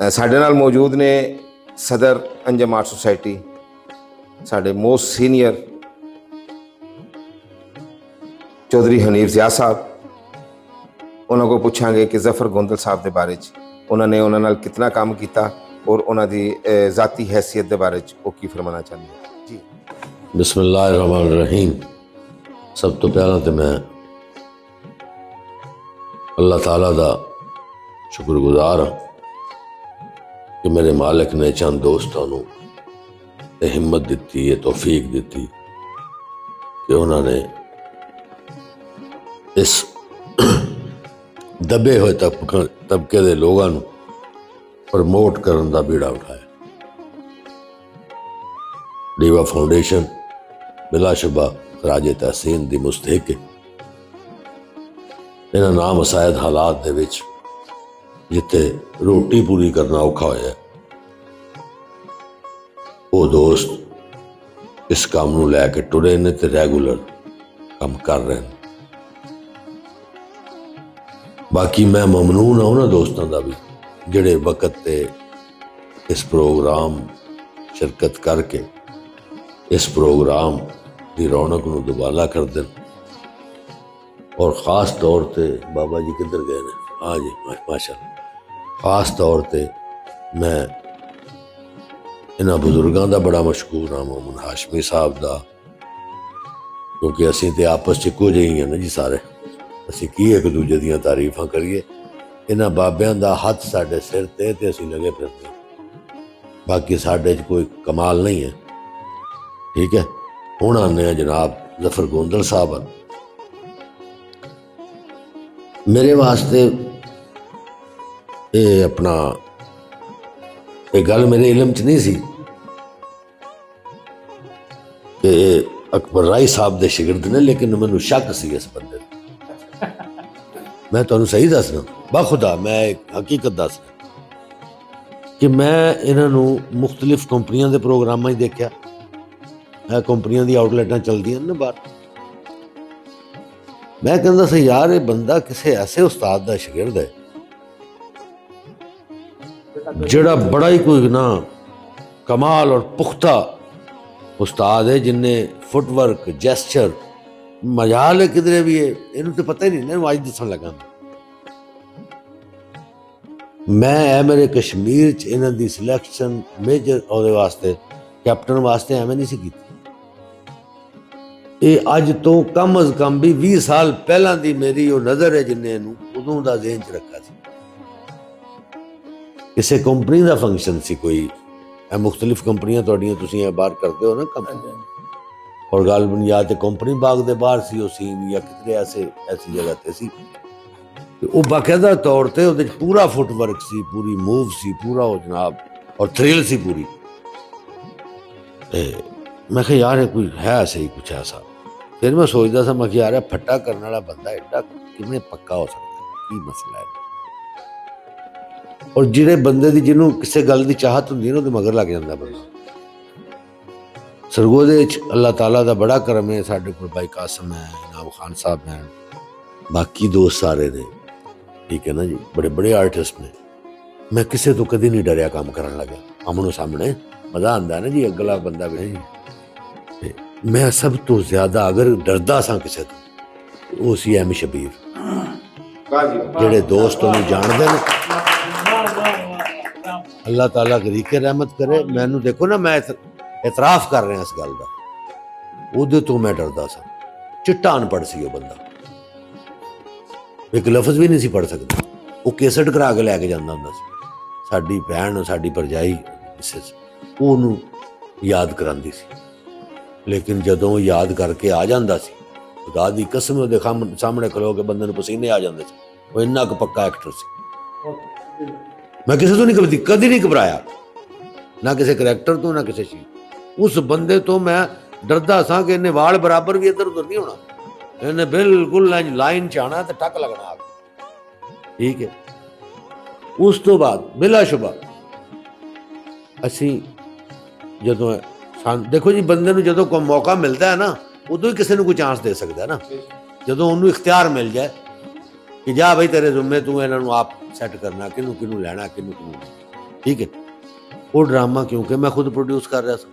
ਸਾਡੇ ਨਾਲ ਮੌਜੂਦ ਨੇ ਸਦਰ ਅੰਜਮ ਆਰਟ ਸੁਸਾਇਟੀ ਸਾਡੇ ਮੋਸਟ ਸੀਨੀਅਰ ਚੌਧਰੀ ਹਨੀਫ ਜ਼ਿਆ ਸਾਹਿਬ। ਉਹਨਾਂ ਕੋਲ ਪੁੱਛਾਂਗੇ ਕਿ ਜ਼ਫਰ ਗੋਂਦਲ ਸਾਹਿਬ ਦੇ ਬਾਰੇ ਚ ਉਹਨਾਂ ਨੇ ਉਹਨਾਂ ਨਾਲ ਕਿੰਨਾ ਕੰਮ ਕੀਤਾ ਔਰ ਉਹਨਾਂ ਦੀ ਅ, ਜ਼ਾਤੀ ਹੈਸੀਅਤ ਦੇ ਬਾਰੇ ਚ ਉਹ ਕੀ ਫਰਮਾਨਾ ਚਾਹੁੰਦੇ ਹਨ ਜੀ। ਬਿਸਮਿਲ੍ਲਾਹਿਰਰਹਿਮਾਨਿਰਰਹੀਮ। ਸਭ ਤੋਂ ਪਹਿਲਾਂ ਤੇ ਮੈਂ ਅੱਲਾਹ ਤਾਲਾ ਦਾ ਸ਼ੁਕਰਗੁਜ਼ਾਰ ਹਾਂ ਕਿ ਮੇਰੇ ਮਾਲਕ ਨੇ ਚੰਦ ਦੋਸਤਾਂ ਨੂੰ ਇਹ ਹਿੰਮਤ ਦਿੱਤੀ, ਇਹ ਤੌਫੀਕ ਦਿੱਤੀ ਕਿ ਉਹਨਾਂ ਨੇ ਇਸ ਦਬੇ ਹੋਏ ਤਬਕਾ- ਤਬਕੇ ਦੇ ਲੋਕਾਂ ਨੂੰ ਪ੍ਰਮੋਟ ਕਰਨ ਦਾ ਬੀੜਾ ਉਠਾਇਆ। ਡੀਵਾ ਫਾਊਂਡੇਸ਼ਨ, ਬਿਲਾ ਬਿਲਾਸ਼ੁਬਾ ਰਾਜੇ ਤਹਿਸੀਨ ਦੀ ਮੁਸਤਹਿਕ ਇਹਨਾਂ ਨਾਮ ਅਸਾਇਦ ਹਾਲਾਤ ਦੇ ਵਿੱਚ ਜਿੱਥੇ ਰੋਟੀ ਪੂਰੀ ਕਰਨਾ ਔਖਾ ਹੋਇਆ ਉਹ ਦੋਸਤ ਇਸ ਕੰਮ ਨੂੰ ਲੈ ਕੇ ਟੁਰੇ ਨੇ ਤੇ ਰੈਗੂਲਰ ਕੰਮ ਕਰ ਰਹੇ ਨੇ। ਬਾਕੀ ਮੈਂ ਮਮਨੂਨ ਹਾਂ ਉਹਨਾਂ ਦੋਸਤਾਂ ਦਾ ਵੀ, ਜਿਹੜੇ ਵਕਤ ਤੇ ਇਸ ਪ੍ਰੋਗਰਾਮ ਸ਼ਿਰਕਤ ਕਰਕੇ ਇਸ ਪ੍ਰੋਗਰਾਮ ਦੀ ਰੌਣਕ ਨੂੰ ਦੁਬਾਲਾ ਕਰ ਦੇਣ ਔਰ ਖਾਸ ਤੌਰ ਤੇ ਬਾਬਾ ਜੀ ਕਿੱਧਰ ਗਏ ਨੇ? ਆ ਜੀ, ਮਾ- ਮਾਸ਼ਾਅੱਲਾ ਖਾਸ ਤੌਰ ਤੇ ਮੈਂ ਇਹਨਾਂ ਬਜ਼ੁਰਗਾਂ ਦਾ ਬੜਾ ਮਸ਼ਕੂਰ ਹਾਂ, ਮੋਮਨ ਹਾਸ਼ਮੀ ਸਾਹਿਬ ਦਾ, ਕਿਉਂਕਿ ਅਸੀਂ ਤੇ ਆਪਸ ਚ ਇੱਕੋ ਜਿਹੇ ਹੀ ਹਾਂ ਨਾ ਜੀ ਸਾਰੇ ਅਸੀਂ ਕੀ ਇੱਕ ਦੂਜੇ ਦੀਆਂ ਤਾਰੀਫਾਂ ਕਰੀਏ ਇਹਨਾਂ ਬਾਬਿਆਂ ਦਾ ਹੱਥ ਸਾਡੇ ਸਿਰ ਤੇ ਤੇ ਅਸੀਂ ਲਗੇ ਫਿਰਦੇ ਹਾਂ। ਬਾਕੀ ਸਾਡੇ 'ਚ ਕੋਈ ਕਮਾਲ ਨਹੀਂ ਹੈ ਠੀਕ ਹੈ ਹੁਣ ਆਉਂਦੇ ਆ ਜਨਾਬ ਜ਼ਫਰ ਗੋਂਦਲ ਸਾਹਿਬ ਵੱਲ। ਮੇਰੇ ਵਾਸਤੇ ਇਹ ਆਪਣਾ, ਇਹ ਗੱਲ ਮੇਰੇ ਇਲਮ 'ਚ ਨਹੀਂ ਸੀ ਕਿ ਇਹ ਅਕਬਰ ਰਾਏ ਸਾਹਿਬ ਦੇ ਸ਼ਾਗਿਰਦ ਨੇ, ਲੇਕਿਨ ਮੈਨੂੰ ਸ਼ੱਕ ਸੀ ਇਸ ਬੰਦੇ ਦਾ। ਮੈਂ ਤੁਹਾਨੂੰ ਸਹੀ ਦੱਸਦਾ ਬਖੁਦਾ ਮੈਂ ਹਕੀਕਤ ਦੱਸਣਾ ਕਿ ਮੈਂ ਇਹਨਾਂ ਨੂੰ ਮੁxtਲਿਫ ਕੰਪਨੀਆਂ ਦੇ ਪ੍ਰੋਗਰਾਮਾਂ 'ਚ ਦੇਖਿਆ। ਇਹ ਕੰਪਨੀਆਂ ਦੀ ਆਊਟਲੈਟਾਂ ਚਲਦੀਆਂ ਨੇ ਬਾਹਰ। ਮੈਂ ਕਹਿੰਦਾ ਸੀ, ਯਾਰ, ਇਹ ਬੰਦਾ ਕਿਸੇ ਐਸੇ ਉਸਤਾਦ ਦਾ ਸ਼ਾਗਿਰਦ ਹੈ ਜਿਹੜਾ ਬੜਾ ਹੀ ਕੋਈ ਨਾ ਕਮਾਲ ਔਰ ਪੁਖਤਾ ਉਸਤਾਦ ਹੈ, ਜਿਨੇ ਫੁੱਟਵਰਕ ਜੈਸਚਰ ਮਜਾਲ ਹੈ ਕਿਧਰੇ ਵੀ ਹੈ ਇਹਨੂੰ ਤੇ ਪਤਾ ਹੀ ਨਹੀਂ, ਇਹਨੂੰ ਅੱਜ ਦੱਸਣ ਲੱਗਾ ਮੈਂ। ਐ ਮੇਰੇ ਕਸ਼ਮੀਰ ਚ ਇਹਨਾਂ ਦੀ ਸਿਲੈਕਸ਼ਨ ਮੇਜਰ ਉਹਦੇ ਵਾਸਤੇ ਕੈਪਟਨ ਵਾਸਤੇ ਐਵੇਂ ਨਹੀਂ ਸੀ ਕੀਤੀ ਇਹ ਅੱਜ ਤੋਂ ਕਮ ਅਜ਼ ਕਮ ਵੀ 20 ਸਾਲ ਪਹਿਲਾਂ ਦੀ ਮੇਰੀ ਉਹ ਨਜ਼ਰ ਹੈ ਜਿੰਨੇ ਇਹਨੂੰ ਉਦੋਂ ਦਾ ਜ਼ਿਹਨ ਚ ਰੱਖਾ ਸੀ ਕਿਸੇ ਕੰਪਨੀ ਦਾ ਫੰਕਸ਼ਨ ਸੀ ਕੋਈ। ਇਹ ਮੁxtਲਿਫ ਕੰਪਨੀਆਂ ਤੁਹਾਡੀਆਂ ਤੁਸੀਂ ਇਹ ਬਾਹਰ ਕਰਦੇ ਹੋ ਨਾ ਕੰਮ। ਔਰ ਗਾਲਬਨ ਜਾਂ ਤੇ ਕੰਪਨੀ ਬਾਗ ਦੇ ਬਾਹਰ ਸੀ ਉਹ ਸੀਨ ਜਾਂ ਕਿਤੇ ਐਸੇ ਐਸੀ ਜਗ੍ਹਾ ਤੇ ਸੀ। ਤੇ ਉਹ ਬਾਕਾਇਦਾ ਤੌਰ ਤੇ ਉਹਦੇ ਪੂਰਾ ਫੁੱਟਵਰਕ ਸੀ ਪੂਰੀ ਮੂਵ ਸੀ ਪੂਰਾ ਉਹ ਜਨਾਬ ਔਰ ਥ੍ਰਿਲ ਸੀ ਪੂਰੀ। ਤੇ ਮੈਂ ਕਿਹਾ ਯਾਰ ਇਹ ਕੋਈ ਹੈ ਸਹੀ ਕੁਛ ਐਸਾ। ਫਿਰ ਮੈਂ ਸੋਚਦਾ ਸੀ ਮੈਂ ਕਿ ਯਾਰ ਇਹ ਫੱਟਾ ਕਰਨ ਵਾਲਾ ਬੰਦਾ ਐਡਾ ਕਿਵੇਂ ਪੱਕਾ ਹੋ ਸਕਦਾ? ਕੀ ਮਸਲਾ ਹੈ? ਔਰ ਜਿਹੜੇ ਬੰਦੇ ਦੀ ਜਿਹਨੂੰ ਕਿਸੇ ਗੱਲ ਦੀ ਚਾਹਤ ਹੁੰਦੀ ਹੈ ਨਾ ਉਹਦੇ ਮਗਰ ਲੱਗ ਜਾਂਦਾ ਬੰਦਾ। ਸਰਗੋਦੇ ਵਿੱਚ ਅੱਲਾਹ ਤਾਲਾ ਦਾ ਬੜਾ ਕਰਮ ਹੈ ਸਾਡੇ ਕੋਲ ਭਾਈ ਕਾਸਮ ਹੈ ਇਨਾਮ ਖਾਨ ਸਾਹਿਬ ਹੈ। ਬਾਕੀ ਦੋਸਤ ਸਾਰੇ ਨੇ ਠੀਕ ਹੈ ਨਾ ਜੀ? ਬੜੇ ਬੜੇ ਆਰਟਿਸਟ ਨੇ। ਮੈਂ ਕਿਸੇ ਤੋਂ ਕਦੀ ਨਹੀਂ ਡਰਿਆ ਕੰਮ ਕਰਨ ਲੱਗਾ ਆਮਣੋ ਸਾਹਮਣੇ ਮਜ਼ਾ ਆਂਦਾ ਨਾ ਜੀ ਅਗਲਾ ਬੰਦਾ ਵੀ। ਮੈਂ ਸਭ ਤੋਂ ਜ਼ਿਆਦਾ ਅਗਰ ਡਰਦਾ ਸਾਂ ਕਿਸੇ ਤੋਂ ਉਹ ਸੀ ਐਮ ਸ਼ਬੀਰ। ਜਿਹੜੇ ਦੋਸਤ ਉਹਨੂੰ ਜਾਣਦੇ ਨੇ ਅੱਲਾਹ ਤਾਲਾ ਕਰੀਕੇ ਰਹਿਮਤ ਕਰੇ। ਮੈਨੂੰ ਦੇਖੋ ਨਾ ਮੈਂ ਇਤ- ਇਤਰਾਫ ਕਰ ਰਿਹਾ ਇਸ ਗੱਲ ਦਾ। ਉਹਦੇ ਤੋਂ ਮੈਂ ਡਰਦਾ ਸਾਂ। ਚਿੱਟਾ ਅਨਪੜ੍ਹ ਸੀ ਉਹ ਬੰਦਾ। ਇੱਕ ਲਫ਼ਜ਼ ਵੀ ਨਹੀਂ ਸੀ ਪੜ੍ਹ ਸਕਦਾ। ਉਹ ਕੇਸਟ ਕਰਾ ਕੇ ਲੈ ਕੇ ਜਾਂਦਾ ਹੁੰਦਾ ਸੀ। ਸਾਡੀ ਭੈਣ ਸਾਡੀ ਪਰਜਾਈ ਮਿਸਿਸ ਉਹਨੂੰ ਯਾਦ ਕਰਾਂਦੀ ਸੀ। ਲੇਕਿਨ ਜਦੋਂ ਯਾਦ ਕਰਕੇ ਆ ਜਾਂਦਾ ਸੀ ਖੁਦਾ ਦੀ ਕਸਮ ਉਹਦੇ ਸਾਹਮਣੇ ਖਲੋ ਕੇ ਬੰਦੇ ਨੂੰ ਪਸੀਨੇ ਆ ਜਾਂਦੇ ਸੀ। ਉਹ ਇੰਨਾ ਕੁ ਪੱਕਾ ਐਕਟਰ ਸੀ। ਮੈਂ ਕਿਸੇ ਤੋਂ ਨਹੀਂ ਕਦੀ ਕਦੀ ਨਹੀਂ ਘਬਰਾਇਆ। ਨਾ ਕਿਸੇ ਕਰੈਕਟਰ ਤੋਂ, ਨਾ ਕਿਸੇ ਚੀਜ਼। ਉਸ ਬੰਦੇ ਤੋਂ ਮੈਂ ਡਰਦਾ ਸਾਂ ਕਿ ਇਹਨੇ ਵਾਲ ਬਰਾਬਰ ਵੀ ਇੱਧਰ ਉੱਧਰ ਨਹੀਂ ਹੋਣਾ। ਇਹਨੇ ਬਿਲਕੁਲ ਲਾਈਨ ਚ ਆਣਾ ਤੇ ਟੱਕ ਲੱਗਣਾ ਆ ਠੀਕ ਹੈ। ਉਸ ਤੋਂ ਬਾਅਦ ਬਿਲਾ ਸ਼ੁਬਾ ਅਸੀਂ ਜਦੋਂ ਸਾਨ, ਦੇਖੋ ਜੀ, ਬੰਦੇ ਨੂੰ ਜਦੋਂ ਕੋਈ ਮੌਕਾ ਮਿਲਦਾ ਹੈ ਨਾ, ਉਦੋਂ ਹੀ ਕਿਸੇ ਨੂੰ ਕੋਈ ਚਾਂਸ ਦੇ ਸਕਦਾ ਹੈ ਨਾ। ਜਦੋਂ ਉਹਨੂੰ ਇਖਤਿਆਰ ਮਿਲ ਜਾਏ ਕਿ ਜਾ ਬਈ ਤੇਰੇ ਜ਼ੁੰਮੇ ਤੂੰ ਇਹਨਾਂ ਨੂੰ ਆਪ ਸੈੱਟ ਕਰਨਾ, ਕਿਹਨੂੰ ਕਿਹਨੂੰ ਲੈਣਾ, ਕਿਹਨੂੰ ਕਿਹਨੂੰ ਠੀਕ ਹੈ? ਉਹ ਡਰਾਮਾ ਕਿਉਂਕਿ ਮੈਂ ਖੁਦ ਪ੍ਰੋਡਿਊਸ ਕਰ ਰਿਹਾ ਸੀ।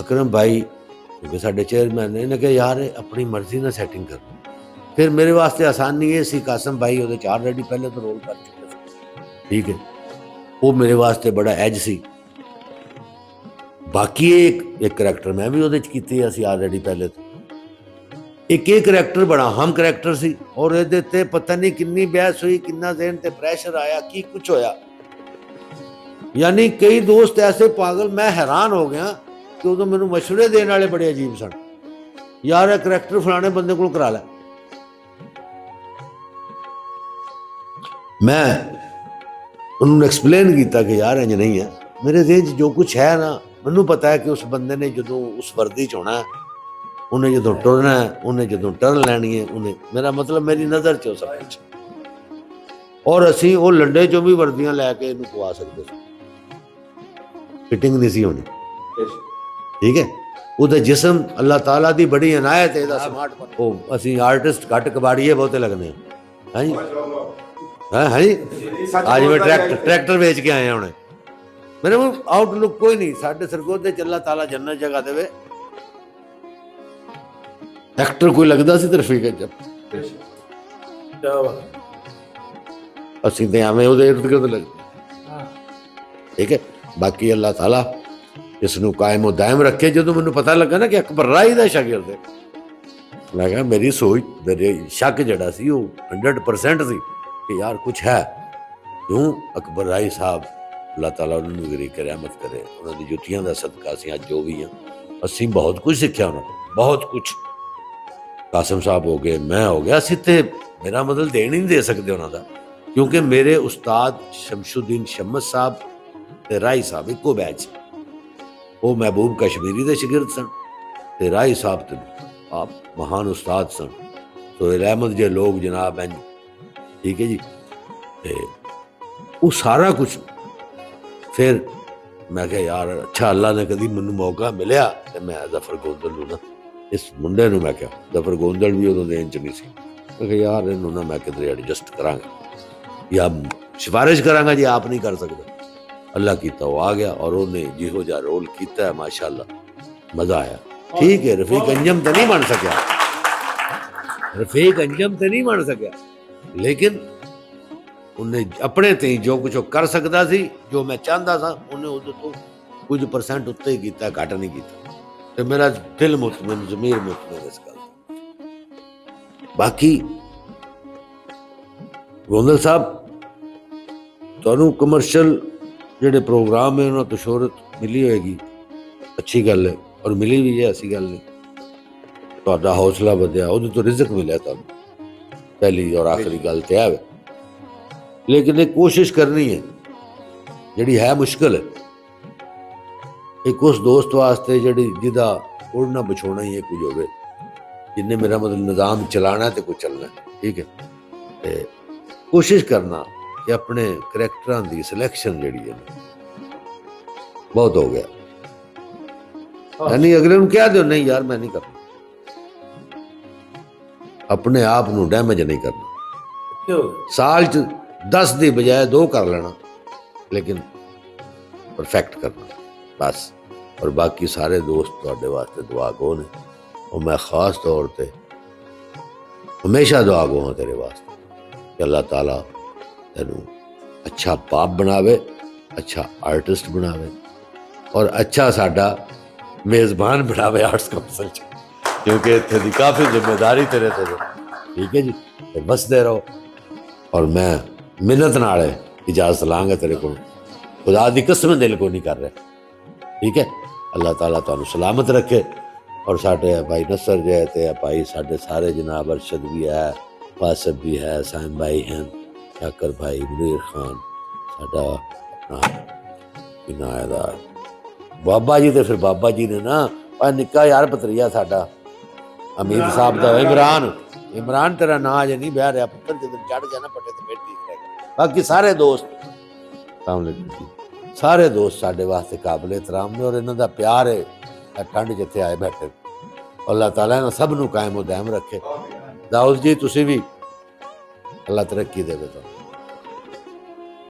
ਅਕਰਮ ਭਾਈ ਕਿਉਂਕਿ ਸਾਡੇ ਚੇਅਰਮੈਨ ਨੇ, ਇਹਨੇ ਕਿਹਾ, ਯਾਰ ਆਪਣੀ ਮਰਜ਼ੀ ਨਾਲ ਸੈਟਿੰਗ ਕਰ ਫਿਰ ਮੇਰੇ ਵਾਸਤੇ ਆਸਾਨੀ ਇਹ ਸੀ, ਕਾਸਮ ਭਾਈ ਉਹਦੇ ਚ ਰੈਡੀ ਪਹਿਲੇ ਤੋਂ ਰੋਲ ਕਰ ਚੁੱਕੇ ਸੀ ਠੀਕ ਹੈ? ਉਹ ਮੇਰੇ ਵਾਸਤੇ ਬੜਾ ਐਜ ਸੀ। ਬਾਕੀ ਇੱਕ ਇੱਕ ਕਰੈਕਟਰ ਮੈਂ ਵੀ ਉਹਦੇ ਚ ਕੀਤੀ ਅਸੀਂ ਆਲਰੇਡੀ ਪਹਿਲੇ ਤੋਂ। ਇੱਕ ਇਹ ਕਰੈਕਟਰ ਬੜਾ ਹਮ ਕਰੈਕਟਰ ਸੀ ਔਰ ਇਹਦੇ ਤੇ ਪਤਾ ਨਹੀਂ ਕਿੰਨੀ ਬਹਿਸ ਹੋਈ, ਕਿੰਨਾ ਜ਼ਹਿਨ ਤੇ ਪ੍ਰੈਸ਼ਰ ਆਇਆ, ਕੀ ਕੁਝ ਹੋਇਆ। ਯਾਨੀ ਕਈ ਦੋਸਤ ਐਸੇ ਪਾਗਲ, ਮੈਂ ਹੈਰਾਨ ਹੋ ਗਿਆ ਕਿ ਉਦੋਂ ਮੈਨੂੰ ਮਸ਼ਵਰੇ ਦੇਣ ਵਾਲੇ ਬੜੇ ਅਜੀਬ ਸਨ। ਯਾਰ, ਇਹ ਕਰੈਕਟਰ ਫਲਾਣੇ ਬੰਦੇ ਕੋਲ ਕਰਾ ਲੈ। ਮੈਂ ਉਹਨੂੰ ਐਕਸਪਲੇਨ ਕੀਤਾ ਕਿ ਯਾਰ, ਇੰਜ ਨਹੀਂ ਹੈ। ਮੇਰੇ ਦਿਲ 'ਚ ਜੋ ਕੁਝ ਹੈ ਨਾ, ਮੈਨੂੰ ਪਤਾ ਹੈ ਕਿ ਉਸ ਬੰਦੇ ਨੇ ਜਦੋਂ ਉਸ ਵਰਦੀ 'ਚ ਹੋਣਾ ਉਹਨੇ ਜਦੋਂ ਟੁਰਨਾ ਹੈ, ਉਹਨੇ ਜਦੋਂ ਟਰਨ ਲੈਣੀ ਹੈ ਉਹਨੇ ਮੇਰਾ ਮਤਲਬ ਮੇਰੀ ਨਜ਼ਰ 'ਚ ਉਹ ਸਭ ਔਰ ਅਸੀਂ ਉਹ ਲੰਡੇ 'ਚੋਂ ਵੀ ਵਰਦੀਆਂ ਲੈ ਕੇ ਇਹਨੂੰ ਪਵਾ ਸਕਦੇ ਸੀ। ਫਿਟਿੰਗ ਨਹੀਂ ਸੀ ਹੋਣੀ। ਠੀਕ ਹੈ? ਉਹਦਾ ਜਿਸਮ ਅੱਲਾਹ ਤਾਲਾ ਦੀ ਬੜੀ ਅਨਾਇਤ ਹੈ ਇਹਦਾ ਸਮਾਰਟ ਉਹ ਅਸੀਂ ਆਰਟਿਸਟ ਘੱਟ ਕਬਾੜੀਏ ਬਹੁਤੇ ਲੱਗਦੇ ਹਾਂ। ਹਾਂਜੀ ਹਾਂ ਹਾਂਜੀ ਅੱਜ ਮੈਂ ਟਰੈਕਟਰ ਟਰੈਕਟਰ ਵੇਚ ਕੇ ਆਇਆ ਹੁਣੇ। ਮੇਰੇ ਕੋਲ ਆਊਟਲੁੱਕ ਕੋਈ ਨਹੀਂ। ਸਾਡੇ ਸਰਗੋਦ ਚ ਅੱਲਾਹ ਤਾਲਾ ਜੰਨਤ ਜਗ੍ਹਾ ਦੇਵੇ। ਐਕਟਰ ਕੋਈ ਲੱਗਦਾ ਸੀ ਤੇ ਰਫੀਕ ਜਬ ਅਸੀਂ ਤੇ ਐਵੇਂ ਉਹਦੇ ਇਰਦ ਗਿਰਦ ਲੱਗਦੇ। ਠੀਕ ਹੈ? ਬਾਕੀ ਅੱਲਾਹ ਤਾਲਾ ਇਸ ਨੂੰ ਕਾਇਮ ਉਹ ਦਾਇਮ ਰੱਖੇ। ਜਦੋਂ ਮੈਨੂੰ ਪਤਾ ਲੱਗਾ ਨਾ ਕਿ ਅਕਬਰ ਰਾਈ ਦਾ ਸ਼ਾਗਿਰਦ ਹੈ, ਮੈਂ ਕਿਹਾ ਮੇਰੀ ਸੋਚ ਮੇਰੇ ਸ਼ੱਕ ਜਿਹੜਾ ਸੀ ਉਹ 100% ਸੀ ਕਿ ਯਾਰ ਕੁਝ ਹੈ। ਕਿਉਂ? ਅਕਬਰ ਰਾਈ ਸਾਹਿਬ ਅੱਲਾਹ ਤਾਲਾ ਉਹਨਾਂ ਨੂੰ ਗਰੀ ਰਹਿਮਤ ਕਰੇ। ਉਹਨਾਂ ਦੀ ਜੁੱਤੀਆਂ ਦਾ ਸਦਕਾ ਅਸੀਂ ਅੱਜ ਜੋ ਵੀ ਹਾਂ ਅਸੀਂ ਬਹੁਤ ਕੁਝ ਸਿੱਖਿਆ ਉਹਨਾਂ ਤੋਂ, ਬਹੁਤ ਕੁਝ ਕਾਸਮ ਸਾਹਿਬ ਹੋ ਗਏ, ਮੈਂ ਹੋ ਗਿਆ, ਅਸੀਂ ਤੇ ਮੇਰਾ ਮਤਲਬ ਦੇਣ ਹੀ ਨਹੀਂ ਦੇ ਸਕਦੇ ਉਹਨਾਂ ਦਾ। ਕਿਉਂਕਿ ਮੇਰੇ ਉਸਤਾਦ ਸ਼ਮਸ਼ੁਦੀਨ ਸ਼ਮਸ ਸਾਹਿਬ ਤੇ ਰਾਈ ਸਾਹਿਬ ਇੱਕੋ ਬੈਚ ਉਹ ਮਹਿਬੂਬ ਕਸ਼ਮੀਰੀ ਦੇ ਸ਼ਾਗਿਰਦ ਸਨ ਤੇ ਰਾਈ ਸਾਹਿਬ ਤੇ ਆਪ ਮਹਾਨ ਉਸਤਾਦ ਸਨ। ਸੋਹੇਲ ਅਹਿਮਦ ਜੇ ਲੋਕ ਜਨਾਬ ਇੰਜ ਠੀਕ ਹੈ ਜੀ? ਤੇ ਉਹ ਸਾਰਾ ਕੁਝ ਫਿਰ ਮੈਂ ਕਿਹਾ, ਯਾਰ, ਅੱਛਾ ਅੱਲਾ ਨੇ ਕਦੀ ਮੈਨੂੰ ਮੌਕਾ ਮਿਲਿਆ? ਤੇ ਮੈਂ ਜ਼ਫਰ ਗੋਂਦਲ ਨੂੰ ਨਾ ਇਸ ਮੁੰਡੇ ਨੂੰ ਮੈਂ ਕਿਹਾ ਜ਼ਫਰ ਗੋਂਦਲ ਵੀ ਉਦੋਂ ਦੇਣ ਚ ਨਹੀਂ ਸੀ। ਮੈਂ ਕਿਹਾ, ਯਾਰ, ਇਹਨੂੰ ਨਾ ਮੈਂ ਕਿਧਰੇ ਐਡਜਸਟ ਕਰਾਂਗਾ। ਜਾਂ ਸਿਫਾਰਿਸ਼ ਕਰਾਂਗਾ ਜੇ ਆਪ ਨਹੀਂ ਕਰ ਸਕਦਾ। ਅੱਲਾ ਕੀਤਾ, ਉਹ ਆ ਗਿਆ ਔਰ ਉਹਨੇ ਜਿਹੋ ਜਿਹਾ ਰੋਲ ਕੀਤਾ ਹੈ ਮਾਸ਼ਾਅੱਲਾ। ਮਜ਼ਾ ਆਇਆ। ਠੀਕ ਹੈ, ਰਫੀਕ ਅੰਜਮ ਤਾਂ ਨਹੀਂ ਬਣ ਸਕਿਆ। ਰਫੀਕ ਅੰਜਮ ਤਾਂ ਨਹੀਂ ਬਣ ਸਕਿਆ। ਲੇਕਿਨ ਉਹਨੇ ਆਪਣੇ ਤੇ ਹੀ ਜੋ ਕੁਝ ਉਹ ਕਰ ਸਕਦਾ ਸੀ, ਜੋ ਮੈਂ ਚਾਹੁੰਦਾ ਸਾਂ, ਉਹਨੇ ਉਹਦੇ ਤੋਂ ਕੁਝ ਪਰਸੈਂਟ ਉੱਤੇ ਹੀ ਕੀਤਾ, ਘੱਟ ਨਹੀਂ ਕੀਤਾ। ਤੇ ਮੇਰਾ ਦਿਲ ਮੁਤਮਿਨ ਜ਼ਮੀਰ ਮੁਤਮਿਨ ਇਸ ਗੱਲ ਬਾਕੀ ਗੋਂਦਲ ਸਾਹਿਬ, ਤੁਹਾਨੂੰ ਕਮਰਸ਼ੀਅਲ ਜਿਹੜੇ ਪ੍ਰੋਗਰਾਮ ਹੈ ਉਹਨਾਂ ਤੋਂ ਸ਼ੋਹਰਤ ਮਿਲੀ ਹੋਏਗੀ। ਅੱਛੀ ਗੱਲ ਹੈ ਔਰ ਮਿਲੀ ਵੀ ਹੈ, ਐਸੀ ਗੱਲ ਨਹੀਂ। ਤੁਹਾਡਾ ਹੌਸਲਾ ਵਧਿਆ, ਉਹਦੇ ਤੋਂ ਰਿਜ਼ਕ ਮਿਲਿਆ ਤੁਹਾਨੂੰ। ਪਹਿਲੀ ਔਰ ਆਖਰੀ ਗੱਲ ਤੇ ਹੈ। ਲੇਕਿਨ ਇਹ ਕੋਸ਼ਿਸ਼ ਕਰਨੀ ਹੈ, ਜਿਹੜੀ ਹੈ ਮੁਸ਼ਕਲ ਹੈ। ਇੱਕ ਉਸ ਦੋਸਤ ਵਾਸਤੇ ਜਿਹੜੀ ਜਿਹਦਾ ਉੜਨਾ ਵਿਛੋਣਾ ਹੀ ਹੈ ਕੁਝ ਹੋਵੇ। ਜਿੰਨੇ ਮੇਰਾ ਮਤਲਬ ਨਿਜ਼ਾਮ ਚਲਾਣਾ ਤੇ ਕੁਝ ਚੱਲਣਾ ਹੈ, ਠੀਕ ਹੈ। ਤੇ ਕੋਸ਼ਿਸ਼ ਕਰਨਾ ਕਿ ਆਪਣੇ ਕਰੈਕਟਰਾਂ ਦੀ ਸਿਲੈਕਸ਼ਨ ਜਿਹੜੀ ਹੈ ਨਾ, ਬਹੁਤ ਹੋ ਗਿਆ। ਯਾਨੀ ਅਗਲੇ ਨੂੰ ਕਹਿ ਦਿਓ ਨਹੀਂ ਯਾਰ ਮੈਂ ਨਹੀਂ ਕਰਨਾ। ਆਪਣੇ ਆਪ ਨੂੰ ਡੈਮੇਜ ਨਹੀਂ ਕਰਨਾ। ਕਿਉਂ? ਸਾਲ ਚ 10 ਦੀ ਬਜਾਏ 2 ਕਰ ਲੈਣਾ ਲੇਕਿਨ ਪਰਫੈਕਟ ਕਰਨਾ। ਬਸ ਔਰ ਬਾਕੀ ਸਾਰੇ ਦੋਸਤ ਤੁਹਾਡੇ ਵਾਸਤੇ ਦੁਆ ਗੋ ਨੇ ਉਹ ਮੈਂ ਖਾਸ ਤੌਰ ਤੇ ਹਮੇਸ਼ਾ ਦੁਆ ਗੋ ਹਾਂ ਤੇਰੇ ਵਾਸਤੇ ਕਿ ਅੱਲਾਹ ਤਾਲਾ ਤੈਨੂੰ ਅੱਛਾ ਬਾਪ ਬਣਾਵੇ ਅੱਛਾ ਆਰਟਿਸਟ ਬਣਾਵੇ ਔਰ ਅੱਛਾ ਸਾਡਾ ਮੇਜ਼ਬਾਨ ਬਣਾਵੇ ਆਰਟਸ ਕਾਉਂਸਲ ਚ ਕਿਉਂਕਿ ਇੱਥੇ ਦੀ ਕਾਫੀ ਜ਼ਿੰਮੇਵਾਰੀ ਤੇਰੇ ਤੇ ਹੈ। ਠੀਕ ਹੈ ਜੀ ਤੇ ਬਸਦੇ ਰਹੋ ਔਰ ਮੈਂ ਮਿਹਨਤ ਨਾਲ ਇਜਾਜ਼ਤ ਲਾਂਗਾ ਤੇਰੇ ਕੋਲ ਖੁਦਾ ਦੀ ਕਸਮ ਦਿਲ ਕੋ ਨਹੀਂ ਕਰ ਰਿਹਾ ਠੀਕ ਹੈ ਅੱਲਾਹ ਤਾਲਾ ਤੁਹਾਨੂੰ ਸਲਾਮਤ ਰੱਖੇ ਔਰ ਸਾਡੇ ਇਹ ਭਾਈ ਨਸਰ ਜੀ ਹੈ ਤੇ ਇਹ ਭਾਈ ਸਾਡੇ ਸਾਰੇ ਜਨਾਬ ਅਰਸ਼ਦ ਵੀ ਹੈ ਵਾਸਬ ਵੀ ਹੈ ਸਾਈਮ ਭਾਈ ਹਨ ਸ਼ਾਕਰ ਭਾਈ ਮੁਨੀਰ ਖਾਨ ਸਾਡਾ ਆਪਣਾ ਇਨਾਇਦਾ ਬਾਬਾ ਜੀ ਤੇ ਫਿਰ ਬਾਬਾ ਜੀ ਨੇ ਨਾ ਆ ਨਿੱਕਾ ਯਾਰ ਪਤਰੀਆ ਸਾਡਾ ਅਮੀਰ ਸਾਹਿਬ ਦਾ ਇਮਰਾਨ ਇਮਰਾਨ ਤੇਰਾ ਨਾਂ ਅਜੇ ਨਹੀਂ ਬਹਿ ਰਿਹਾ ਪੁੱਤਰ ਜਦੋਂ ਚੜ ਗਿਆ ਨਾ ਪੱਟੇ ਤੇ ਫਿਰ ਠੀਕ ਰਹੇਗਾ ਬਾਕੀ ਸਾਰੇ ਦੋਸਤ ਸਾਡੇ ਵਾਸਤੇ ਕਾਬਲੇ ਇਤਰਾਮ ਨੇ ਔਰ ਇਹਨਾਂ ਦਾ ਪਿਆਰ ਹੈ, ਇਹ ਠੰਡ ਜਿੱਥੇ ਆਏ ਬੈਠੇ। ਅੱਲਾਹ ਤਾਲਾ ਇਹਨਾਂ ਸਭ ਨੂੰ ਕਾਇਮ ਉਹ ਦਾਇਮ ਰੱਖੇ। ਦਾਊਦ ਜੀ, ਤੁਸੀਂ ਵੀ ਅੱਲਾਹ ਤਰੱਕੀ ਦੇਵੇ ਤੁਹਾਨੂੰ।